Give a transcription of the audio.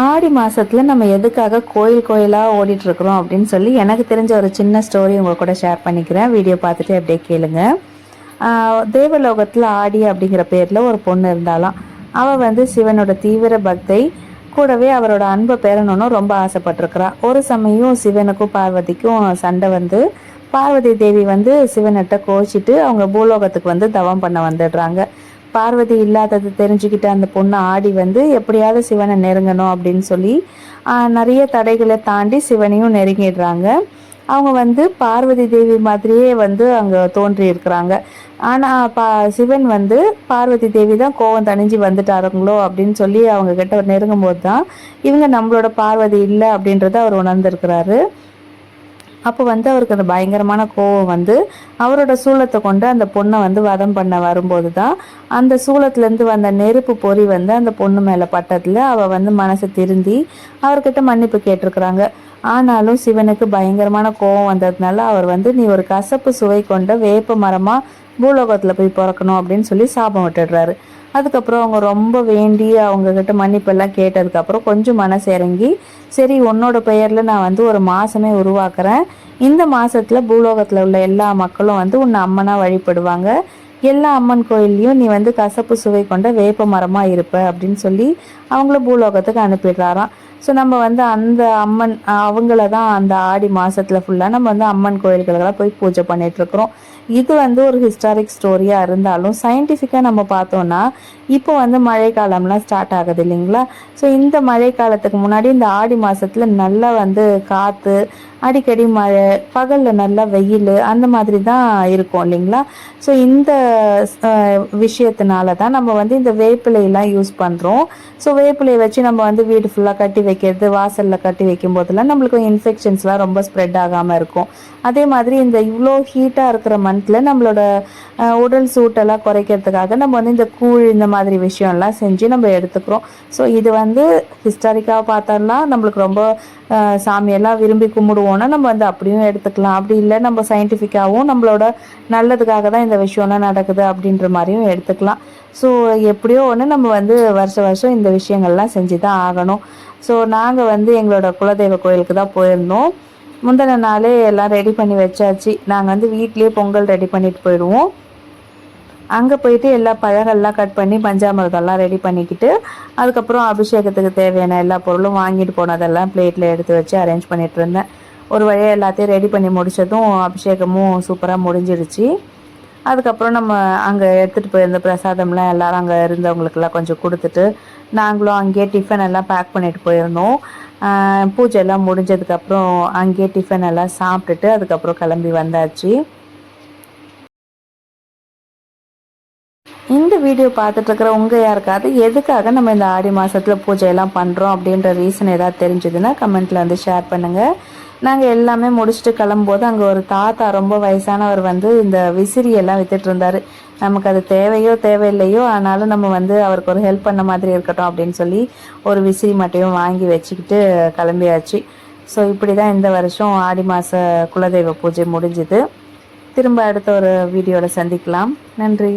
ஆடி மாதத்தில் நம்ம எதுக்காக கோயில் கோயிலாக ஓடிட்டுருக்குறோம் அப்படின்னு சொல்லி எனக்கு தெரிஞ்ச ஒரு சின்ன ஸ்டோரி உங்கள் கூட ஷேர் பண்ணிக்கிறேன். வீடியோ பார்த்துட்டு அப்படியே கேளுங்க. தேவலோகத்தில் ஆடி அப்படிங்கிற பேரில் ஒரு பொண்ணு இருந்தாலாம் அவள் வந்து சிவனோட தீவிர பக்தை. கூடவே அவரோட அன்பை பெறணும்னு ரொம்ப ஆசைப்பட்டிருக்கிறா. ஒரு சமயம் சிவனுக்கும் பார்வதிக்கும் சண்டை வந்து பார்வதி தேவி வந்து சிவன்கிட்ட கோச்சிட்டு அவங்க பூலோகத்துக்கு வந்து தவம் பண்ண வந்துடுறாங்க. பார்வதி இல்லாதது தெரிஞ்சுக்கிட்ட அந்த பொண்ணு ஆடி வந்து எப்படியாவது சிவனை நெருங்கணும் அப்படின்னு சொல்லி நிறைய தடைகளை தாண்டி சிவனையும் நெருங்கிடுறாங்க. அவங்க வந்து பார்வதி தேவி மாதிரியே வந்து அங்கே தோன்றி இருக்கிறாங்க. ஆனால் பா சிவன் வந்து பார்வதி தேவி தான் கோவம் தணிஞ்சு வந்துட்டாருங்களோ அப்படின்னு சொல்லி அவங்க கிட்ட நெருங்கும் போது தான் இவங்க நம்மளோட பார்வதி இல்லை அப்படின்றத அவர் உணர்ந்திருக்கிறாரு. அப்போ வந்து அவருக்கு அந்த பயங்கரமான கோவம் வந்து அவரோட சூளத்தை கொண்டு அந்த பொண்ணை வந்து வதம் பண்ண வரும்போது தான் அந்த சூளத்துலேருந்து வந்த நெருப்பு பொறி வந்து அந்த பொண்ணு மேலே பட்டதில் அவள் வந்து மனசை திருந்தி அவர்கிட்ட மன்னிப்பு கேட்டிருக்கிறாங்க. ஆனாலும் சிவனுக்கு பயங்கரமான கோவம் வந்ததுனால அவர் வந்து நீ ஒரு கசப்பு சுவை கொண்ட வேப்ப மரமாக பூலோகத்தில் போய் பிறக்கணும் அப்படின்னு சொல்லி சாபம் விட்டுடுறாரு. அதுக்கப்புறம் அவங்க ரொம்ப வேண்டி அவங்கக்கிட்ட மன்னிப்பெல்லாம் கேட்டதுக்கப்புறம் கொஞ்சம் மனசு இறங்கி சரி உன்னோட பெயரில் நான் வந்து ஒரு மாதமே உருவாக்குறேன். இந்த மாதத்தில் பூலோகத்தில் உள்ள எல்லா மக்களும் வந்து உன்னை அம்மனாக வழிபடுவாங்க. எல்லா அம்மன் கோயில்லையும் நீ வந்து கசப்பு சுவை கொண்ட வேப்ப மரமாக இருப்ப அப்படின்னு சொல்லி அவங்கள பூலோகத்துக்கு அனுப்பிடுறாராம். ஸோ நம்ம வந்து அந்த அம்மன் அவங்கள தான் அந்த ஆடி மாதத்தில் ஃபுல்லாக நம்ம வந்து அம்மன் கோயில்களுக்கெல்லாம் போய் பூஜை பண்ணிகிட்ருக்குறோம் இது வந்து ஒரு ஹிஸ்டாரிக் ஸ்டோரியாக இருந்தாலும் சயின்டிஃபிக்காக நம்ம பார்த்தோம்னா இப்போ வந்து மழைக்காலம்லாம் ஸ்டார்ட் ஆகுது இல்லைங்களா? ஸோ இந்த மழைக்காலத்துக்கு முன்னாடி இந்த ஆடி மாதத்தில் நல்லா வந்து காற்று அடிக்கடி மழை பகலில் நல்லா வெயில் அந்த மாதிரி தான் இருக்கும் இல்லைங்களா? ஸோ இந்த விஷயத்தினால தான் நம்ம வந்து இந்த வேப்பிலையெல்லாம் யூஸ் பண்ணுறோம் ஸோ வேப்பிலையை வச்சு நம்ம வந்து வீடு ஃபுல்லாக கட்டி வைக்கிறது வாசலில் கட்டி வைக்கும் போதெல்லாம் நம்மளுக்கு இன்ஃபெக்ஷன்ஸ்லாம் ரொம்ப ஸ்ப்ரெட் ஆகாமல் இருக்கும். அதே மாதிரி இந்த இவ்வளோ ஹீட்டாக இருக்கிற மந்தில் நம்மளோட உடல் சூட்டெல்லாம் குறைக்கிறதுக்காக நம்ம வந்து இந்த கூழ் இந்த மாதிரி விஷயம்லாம் செஞ்சு நம்ம எடுத்துக்கிறோம். ஸோ இது வந்து ஹிஸ்டாரிக்காக பார்த்தோம்னா நம்மளுக்கு ரொம்ப சாமியெல்லாம் விரும்பி கும்பிடுவோம்னா நம்ம வந்து அப்படியும் எடுத்துக்கலாம். அப்படி இல்லை நம்ம சயின்டிஃபிக்காகவும் நம்மளோட நல்லதுக்காக தான் இந்த விஷயம்லாம் நடக்குது அப்படின்ற மாதிரியும் எடுத்துக்கலாம். ஸோ எப்படியோ ஒன்று நம்ம வந்து வருஷ வருஷம் இந்த விஷயங்கள்லாம் செஞ்சு தான் ஆகணும். ஸோ நாங்கள் வந்து எங்களோட குலதெய்வ கோயிலுக்கு தான் போயிருந்தோம். முந்தின நாளே எல்லாம் ரெடி பண்ணி வச்சாச்சு. நாங்கள் வந்து வீட்லேயே பொங்கல் ரெடி பண்ணிட்டு போயிடுவோம். அங்கே போயிட்டு எல்லா பழங்கள்லாம் கட் பண்ணி பஞ்சாமிரதெல்லாம் ரெடி பண்ணிக்கிட்டு அதுக்கப்புறம் அபிஷேகத்துக்கு தேவையான எல்லா பொருளும் வாங்கிட்டு போனதெல்லாம் பிளேட்டில் எடுத்து வச்சு அரேஞ்ச் பண்ணிட்டு இருந்தேன். ஒரு வழியாக எல்லாத்தையும் ரெடி பண்ணி முடிச்சதும் அபிஷேகமும் சூப்பராக முடிஞ்சிடுச்சு. அதுக்கப்புறம் நம்ம அங்கே எடுத்துகிட்டு போயிருந்த பிரசாதம்லாம் எல்லாரும் அங்கே இருந்தவங்களுக்கெல்லாம் கொஞ்சம் கொடுத்துட்டு நாங்களும் அங்கேயே டிஃபன் எல்லாம் பேக் பண்ணிட்டு போயிருந்தோம். பூஜை எல்லாம் முடிஞ்சதுக்கப்புறம் அங்கேயே டிஃபன் எல்லாம் சாப்பிட்டுட்டு அதுக்கப்புறம் கிளம்பி வந்தாச்சு. இந்த வீடியோ பார்த்துட்டு இருக்கிற யாருக்காவது எதுக்காக நம்ம இந்த ஆடி மாதத்தில் பூஜை எல்லாம் அப்படின்ற ரீசன் ஏதாவது தெரிஞ்சதுன்னா கமெண்ட்டில் வந்து ஷேர் பண்ணுங்கள் நாங்கள் எல்லாமே முடிச்சுட்டு கிளம்பும்போது அங்கே ஒரு தாத்தா ரொம்ப வயசானவர் வந்து இந்த விசிறியெல்லாம் வித்துட்டு நமக்கு அது தேவையோ தேவையில்லையோ ஆனாலும் நம்ம வந்து அவருக்கு ஒரு ஹெல்ப் பண்ண மாதிரி இருக்கட்டும் அப்படின்னு சொல்லி ஒரு விசிறி மட்டும் வாங்கி வச்சுக்கிட்டு கிளம்பியாச்சு. ஸோ இப்படி தான் இந்த வருஷம் ஆடி மாத குலதெய்வ பூஜை முடிஞ்சுது. திரும்ப அடுத்த ஒரு வீடியோவில் சந்திக்கலாம். நன்றி.